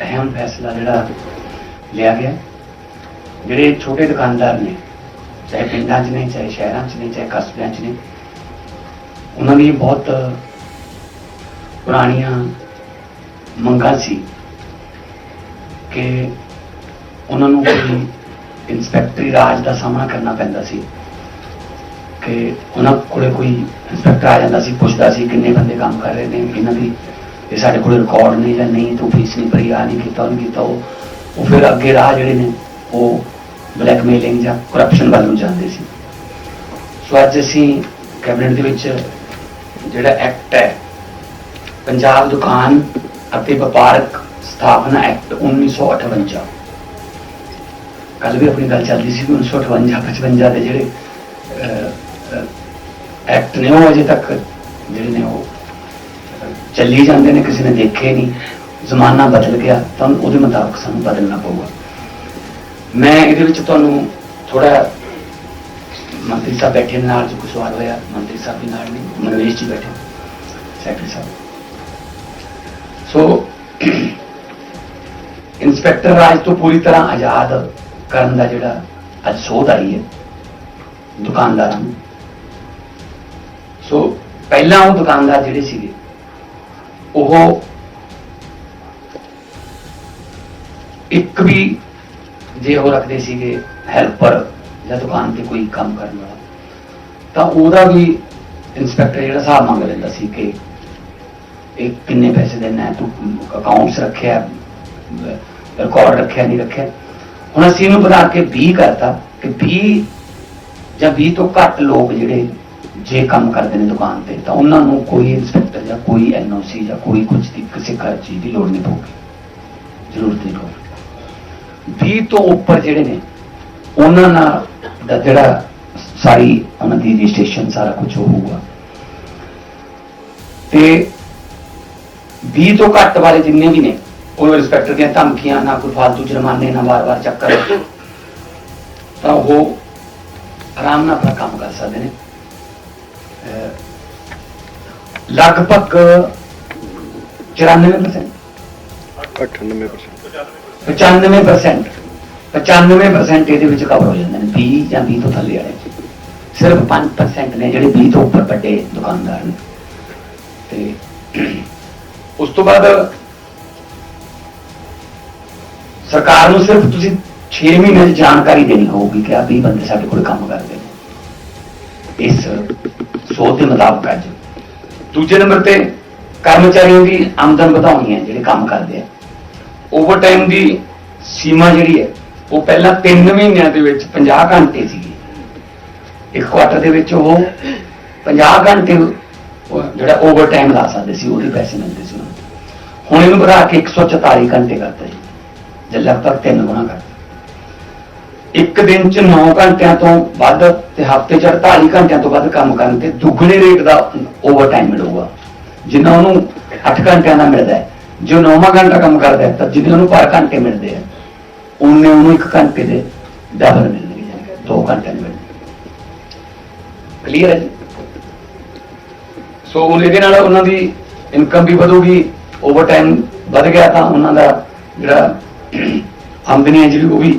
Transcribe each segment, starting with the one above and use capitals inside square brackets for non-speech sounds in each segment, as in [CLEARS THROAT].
ਅਹਿਮ ਫੈਸਲਾ ਜਿਹੜਾ ਲਿਆ ਗਿਆ। ਜਿਹੜੇ ਛੋਟੇ ਦੁਕਾਨਦਾਰ ਨੇ, ਚਾਹੇ ਪਿੰਡਾਂ 'ਚ ਨੇ, ਚਾਹੇ ਸ਼ਹਿਰਾਂ 'ਚ ਨੇ, ਚਾਹੇ ਕਸਬਿਆਂ 'ਚ ਨੇ, ਉਹਨਾਂ ਦੀ ਬਹੁਤ ਪੁਰਾਣੀਆਂ ਮੰਗਾਂ ਸੀ ਕਿ ਉਹਨਾਂ ਨੂੰ ਕੋਈ ਇਨਸਪੈਕਟਰੀ ਰਾਜ ਦਾ ਸਾਹਮਣਾ ਕਰਨਾ ਪੈਂਦਾ ਸੀ, ਕਿ ਉਹਨਾਂ ਕੋਲੇ ਕੋਈ ਇਨਸਪੈਕਟਰ ਆ ਜਾਂਦਾ ਸੀ, ਪੁੱਛਦਾ ਸੀ ਕਿੰਨੇ ਬੰਦੇ ਕੰਮ ਕਰ ਰਹੇ ਨੇ ਇਹਨਾਂ ਦੀ ਇਹ ਸਾਡੇ ਕੋਲ ਰਿਕਾਰਡ ਨਹੀਂ ਜਾਂ ਨਹੀਂ ਤੂੰ ਫੀਸ ਨਹੀਂ ਭਰੀ ਆ ਨਹੀਂ ਕੀਤਾ, ਉਹ ਨਹੀਂ ਕੀਤਾ, ਉਹ ਉਹ ਫਿਰ ਅੱਗੇ ਰਾਹ ਜਿਹੜੇ ਨੇ, ਉਹ ਬਲੈਕਮੇਲਿੰਗ ਜਾਂ ਕਰਪਸ਼ਨ ਵੱਲ ਨੂੰ ਜਾਂਦੇ ਸੀ। ਸੋ ਅੱਜ ਅਸੀਂ ਕੈਬਨਿਟ ਦੇ ਵਿੱਚ ਜਿਹੜਾ ਐਕਟ ਹੈ, ਪੰਜਾਬ ਦੁਕਾਨ ਅਤੇ ਵਪਾਰਕ ਸਥਾਪਨਾ ਐਕਟ 1958 ਕੱਲ ਵੀ ਆਪਣੀ ਗੱਲ ਚੱਲਦੀ ਸੀ ਕਿ 1958 55 ਦੇ ਜਿਹੜੇ ਐਕਟ ਨੇ ਉਹ ਅਜੇ ਤੱਕ ਜਿਹੜੇ ਨੇ ਉਹ ਚੱਲੀ ਜਾਂਦੇ ਨੇ, ਕਿਸੇ ਨੇ ਦੇਖੇ ਨਹੀਂ, ਜ਼ਮਾਨਾ ਬਦਲ ਗਿਆ ਤਾਂ ਉਹਦੇ ਮੁਤਾਬਕ ਸਾਨੂੰ ਬਦਲਣਾ ਪਊਗਾ। ਮੈਂ ਇਹਦੇ ਵਿੱਚ ਤੁਹਾਨੂੰ ਥੋੜਾ ਮੰਤਰੀ ਸਾਹਿਬ ਬੈਠੇ ਨੇ, ਨਾਲ ਜੋ ਕੁਝ ਸਵਾਲ ਹੋਇਆ, ਮੰਤਰੀ ਸਾਹਿਬ ਵੀ ਨਾਲ ਨੇ ਮਨਵੇਸ਼ ਜੀ ਬੈਠੇ ਸੈਕਟਰੀ ਸਾਹਿਬ। ਸੋ ਇੰਸਪੈਕਟਰ [CLEARS THROAT] ਰਾਜ ਤੋਂ ਪੂਰੀ ਤਰ੍ਹਾਂ ਆਜ਼ਾਦ ਕਰਨ ਦਾ ਜਿਹੜਾ ਅੱਜ ਸੋਧ ਆਈ ਹੈ, ਦੁਕਾਨਦਾਰਾਂ ਨੂੰ। ਸੋ ਪਹਿਲਾਂ ਉਹ ਦੁਕਾਨਦਾਰ ਜਿਹੜੇ ਸੀ ਉਹ ਇੱਕ ਵੀ ਜੇ ਉਹ ਰੱਖਦੇ ਸੀਗੇ ਹੈਲਪਰ ਜਾਂ ਦੁਕਾਨ ਤੇ ਕੋਈ ਕੰਮ ਕਰਨ ਵਾਲਾ, ਤਾਂ ਉਹਦਾ ਵੀ ਇੰਸਪੈਕਟਰ ਜਿਹੜਾ ਹਿਸਾਬ ਮੰਗ ਲੈਂਦਾ ਸੀ ਕਿ ਇਹ ਕਿੰਨੇ ਪੈਸੇ ਦੇਣਾ ਹੈ ਤੂੰ ਅਕਾਊਂਟਸ ਰੱਖਿਆ ਰਿਕਾਰਡ ਰੱਖਿਆ, ਨਹੀਂ ਰੱਖਿਆ। ਹੁਣ ਅਸੀਂ ਇਹਨੂੰ ਵਧਾ ਕੇ 20 ਕਰਤਾ, ਕਿ 20 ਜਾਂ 20 ਤੋਂ ਘੱਟ ਲੋਕ ਜਿਹੜੇ ਜੇ ਕੰਮ ਕਰਦੇ ਨੇ ਦੁਕਾਨ ਤੇ, ਤਾਂ ਉਹਨਾਂ ਨੂੰ ਕੋਈ ਇੰਸਪੈਕਟਰ ਜਾਂ ਕੋਈ ਐਨਓਸੀ ਜਾਂ ਕੋਈ ਕੁਝ ਦੀ ਕਿਸੇ ਕਰ ਚੀਜ਼ ਦੀ ਲੋੜ ਨਹੀਂ ਪਊਗੀ। ਜ਼ਰੂਰਤ ਨਹੀਂ ਪਊਗੀ। 20 ਤੋਂ ਉੱਪਰ ਜਿਹੜੇ ਨੇ, ਉਹਨਾਂ ਨਾਲ ਦਾ ਜਿਹੜਾ ਸਾਰੀ ਉਹਨਾਂ ਦੀ ਰਜਿਸਟ੍ਰੇਸ਼ਨ ਸਾਰਾ ਕੁਝ ਹੋਊਗਾ। ਤੇ 20 ਤੋਂ ਘੱਟ ਵਾਲੇ ਜਿੰਨੇ ਵੀ ਨੇ, ਉਹ ਇੰਸਪੈਕਟਰ ਦੀਆਂ ਧਮਕੀਆਂ ਨਾ ਕੋਈ ਫालतू ਜੁਰਮਾਨੇ, ਨਾ ਵਾਰ-ਵਾਰ ਚੱਕਰ, ਤਾਂ ਉਹ ਆਰਾਮ ਨਾਲ ਆਪਣਾ ਕੰਮ ਕਰ ਸਕਦੇ ਨੇ। ਲਗਭਗ 94% 98% 95% 95% ਇਹਦੇ ਵਿੱਚ ਕਵਰ ਹੋ ਜਾਂਦੇ ਨੇ 20 ਜਾਂ 20 ਤੋਂ ਥੱਲੇ ਵਾਲੇ। ਸਿਰਫ 5% ਨੇ ਜਿਹੜੇ 20 ਤੋਂ ਉੱਪਰ ਵੱਡੇ ਦੁਕਾਨਦਾਰ ਨੇ। ਤੇ ਉਸ ਤੋਂ ਬਾਅਦ ਸਰਕਾਰ ਨੂੰ ਸਿਰਫ ਤੁਸੀਂ 6 ਮਹੀਨੇ ਦੀ ਜਾਣਕਾਰੀ ਦੇਣੀ ਹੋਊਗੀ ਕਿ ਆ 20 ਬੰਦੇ ਸਾਡੇ ਕੋਲ ਕੰਮ ਕਰਦੇ ਨੇ। ਇਸ ਸੋਧ ਦੇ ਮੁਤਾਬਕ ਅੱਜ ਦੂਜੇ ਨੰਬਰ ਤੇ ਕਰਮਚਾਰੀਆਂ ਦੀ ਆਮਦਨ ਵਧਾਉਣੀ ਹੈ, ਜਿਹੜੇ ਕੰਮ ਕਰਦੇ ਆ। ਓਵਰਟਾਈਮ ਦੀ ਸੀਮਾ ਜਿਹੜੀ ਹੈ, ਉਹ ਪਹਿਲਾਂ 3 ਮਹੀਨਿਆਂ ਦੇ ਵਿੱਚ 50 ਘੰਟੇ ਸੀ ਇੱਕ ਕੁਆਟਰ ਦੇ ਵਿੱਚ ਉਹ 50 ਘੰਟੇ ਉਹ ਜਿਹੜਾ ਓਵਰਟਾਈਮ ਲਾ ਸਕਦੇ ਸੀ, ਉਹਦੇ ਪੈਸੇ ਮਿਲਦੇ ਸੀ ਉਹਨਾਂ ਨੂੰ। ਹੁਣ ਇਹਨੂੰ ਵਧਾ ਕੇ 144 ਘੰਟੇ ਕਰਤਾ ਜੀ। ਜੇ ਲਗਭਗ ਤਿੰਨ ਗੁਣਾ ਕਰਤਾ। ਇੱਕ ਦਿਨ ਚ 9 ਘੰਟਿਆਂ ਤੋਂ ਵੱਧ ਤੇ ਹਫ਼ਤੇ ਚ 48 ਘੰਟਿਆਂ ਤੋਂ ਵੱਧ ਕੰਮ ਕਰਨ ਤੇ ਦੁੱਗਣੇ ਰੇਟ ਦਾ ਓਵਰ ਟਾਈਮ ਮਿਲੂਗਾ। ਜਿੰਨਾ ਉਹਨੂੰ 8 ਘੰਟਿਆਂ ਦਾ ਮਿਲਦਾ ਹੈ। ਜੋ 9ਵਾਂ ਘੰਟਾ ਕੰਮ ਕਰਦਾ ਹੈ, ਤਾਂ ਜਿੰਨੇ ਉਹਨੂੰ ਪਰ ਘੰਟੇ ਮਿਲਦੇ ਆ ਉਹਨੇ ਉਹਨੂੰ ਇੱਕ ਘੰਟੇ ਦੇ ਡਬਲ ਮਿਲਣਗੇ, ਜਾਣੀ 2 ਘੰਟੇ ਮਿਲਣਗੇ। ਕਲੀਅਰ ਹੈ ਜੀ? ਸੋ ਉਹ ਇਹਦੇ ਨਾਲ ਉਹਨਾਂ ਦੀ ਇਨਕਮ ਵੀ ਵਧੂਗੀ ਓਵਰ ਟਾਈਮ ਵਧ ਗਿਆ ਤਾਂ ਉਹਨਾਂ ਦਾ ਜਿਹੜਾ [COUGHS] ਆਮਦਨੀ ਹੈ ਜਿਹੜੀ ਉਹ ਵੀ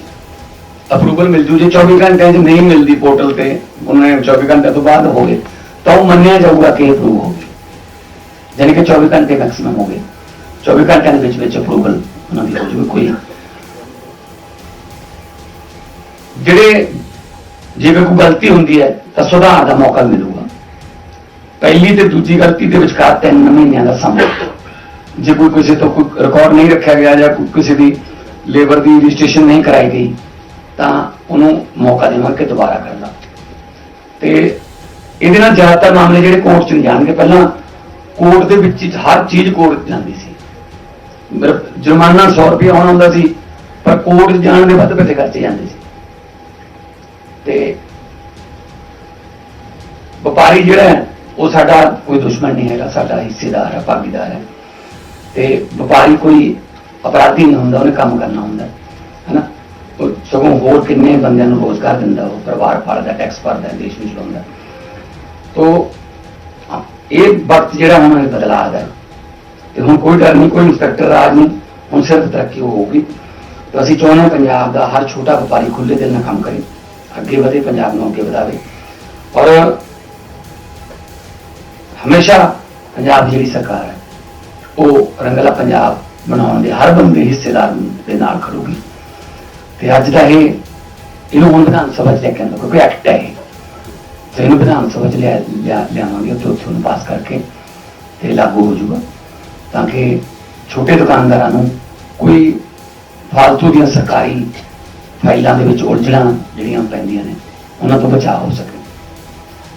ਅਪਰੂਵਲ ਮਿਲ ਜੂ। ਜੇ 24 ਘੰਟਿਆਂ 'ਚ ਨਹੀਂ ਮਿਲਦੀ ਪੋਰਟਲ ਤੇ, ਉਹਨਾਂ ਨੇ 24 ਘੰਟਿਆਂ ਤੋਂ ਬਾਅਦ ਹੋਵੇ ਤਾਂ ਉਹ ਮੰਨਿਆ ਜਾਊਗਾ ਕਿ ਅਪਰੂਵ ਹੋ ਗਈ ਯਾਨੀ ਕਿ 24 ਘੰਟੇ ਮੈਕਸਿਮਮ ਹੋ ਗਏ। 24 ਘੰਟਿਆਂ ਦੇ ਵਿੱਚ ਵਿੱਚ ਅਪਰੂਵਲ ਉਹਨਾਂ ਦੀ ਹੋ ਜੂਗੀ, ਕੋਈ ਜਿਹੜੇ ਜਿਵੇਂ ਕੋਈ ਗਲਤੀ ਹੁੰਦੀ ਹੈ, ਤਾਂ ਸੁਧਾਰ ਦਾ ਮੌਕਾ ਮਿਲੂਗਾ। ਪਹਿਲੀ ਤੇ ਦੂਜੀ ਗਲਤੀ ਦੇ ਵਿਚਕਾਰ ਤਿੰਨ ਮਹੀਨਿਆਂ ਦਾ ਸਮਾਂ। ਜੇ ਕੋਈ ਕਿਸੇ ਤੋਂ ਕੋਈ ਰਿਕਾਰਡ ਨਹੀਂ ਰੱਖਿਆ ਗਿਆ ਜਾਂ ਕਿਸੇ ਦੀ ਲੇਬਰ ਦੀ ਰਜਿਸਟ੍ਰੇਸ਼ਨ ਨਹੀਂ ਕਰਾਈ ਗਈ ਤਾਂ ਉਹਨੂੰ ਮੌਕਾ ਦੇਵਾਂਗੇ ਕਿ ਦੁਬਾਰਾ ਕਰਨਾ ਤੇ ਇਹਦੇ ਨਾਲ ਜ਼ਿਆਦਾਤਰ ਮਾਮਲੇ ਜਿਹੜੇ ਕੋਰਟ 'ਚ ਨਹੀਂ ਜਾਣਗੇ, ਪਹਿਲਾਂ ਕੋਰਟ ਦੇ ਵਿੱਚ ਹਰ ਚੀਜ਼ ਕੋਰਟ ਜਾਂਦੀ ਸੀ। ਜੁਰਮਾਨਾ 100 ਰੁਪਏ ਆਉਣਾ ਹੁੰਦਾ ਸੀ, ਪਰ ਕੋਰਟ ਜਾਣ ਦੇ ਵੱਧ ਪੈਸੇ ਖਰਚੇ ਜਾਂਦੇ ਸੀ। ਤੇ ਵਪਾਰੀ ਜਿਹੜਾ ਉਹ ਸਾਡਾ ਕੋਈ ਦੁਸ਼ਮਣ ਨਹੀਂ ਹੈਗਾ, ਸਾਡਾ ਹਿੱਸੇਦਾਰ ਹੈ, ਭਾਗੀਦਾਰ ਹੈ। ਤੇ ਵਪਾਰੀ ਕੋਈ ਅਪਰਾਧੀ ਨਹੀਂ ਹੁੰਦਾ, ਉਹਨੇ ਕੰਮ ਕਰਨਾ ਹੁੰਦਾ ਹੈ, ਹੈਨਾ? ਸਗੋਂ ਹੋਰ ਕਿੰਨੇ ਬੰਦਿਆਂ ਨੂੰ ਰੋਜ਼ਗਾਰ ਦਿੰਦਾ ਉਹ, ਪਰਿਵਾਰ ਪਾਲਦਾ ਟੈਕਸ ਭਰਦਾ, ਦੇਸ਼ ਨੂੰ ਚਲਾਉਂਦਾ। ਤੋ ਇਹ ਵਕਤ ਜਿਹੜਾ ਹੁਣ ਇਹ ਬਦਲਾਅ ਦਾ ਹੈ। ਤੇ ਹੁਣ ਕੋਈ ਡਰ ਨਹੀਂ, ਕੋਈ ਇੰਸਪੈਕਟਰ ਰਾਜ ਨਹੀਂ ਹੁਣ ਸਿਰਫ ਤਰੱਕੀ ਹੋਊਗੀ। ਤੇ ਅਸੀਂ ਚਾਹੁੰਦੇ ਹਾਂ ਪੰਜਾਬ ਦਾ ਹਰ ਛੋਟਾ ਵਪਾਰੀ ਖੁੱਲੇ ਦਿਲ ਨਾਲ ਕੰਮ ਕਰੇ, ਅੱਗੇ ਵਧੇ, ਪੰਜਾਬ ਨੂੰ ਅੱਗੇ ਵਧਾਵੇ। ਔਰ ਹਮੇਸ਼ਾ ਪੰਜਾਬ ਦੀ ਜਿਹੜੀ ਸਰਕਾਰ ਹੈ, ਉਹ ਰੰਗਲਾ ਪੰਜਾਬ ਬਣਾਉਣ ਦੇ ਹਰ ਬੰਦੇ ਹਿੱਸੇਦਾਰ ਦੇ ਨਾਲ ਖੜੂਗੀ। ਤੇ ਅੱਜ ਦਾ ਇਹ ਇਹਨੂੰ ਹੁਣ ਵਿਧਾਨ ਸਭਾ ਚ ਲੈ ਕੇ ਆਉਂਦਾ, ਕਿਉਂਕਿ ਐਕਟ ਹੈ ਇਹ। ਤੇ ਇਹਨੂੰ ਵਿਧਾਨ ਸਭਾ ਚ ਲਿਆ ਲਿਆ- ਲਿਆਵਾਂਗੇ ਤੇ ਉੱਥੇ ਉਹਨੂੰ ਪਾਸ ਕਰਕੇ ਤੇ ਲਾਗੂ ਹੋ ਜਾਊਗਾ, ਤਾਂ ਕਿ ਛੋਟੇ ਦੁਕਾਨਦਾਰਾਂ ਨੂੰ ਕੋਈ ਫਾਲਤੂ ਦੀਆਂ ਸਰਕਾਰੀ ਫਾਈਲਾਂ ਦੇ ਵਿੱਚ ਉਲਝਣਾ ਜਿਹੜੀਆਂ ਪੈਂਦੀਆਂ ਨੇ, ਉਹਨਾਂ ਤੋਂ ਬਚਾਅ ਹੋ ਸਕੇ।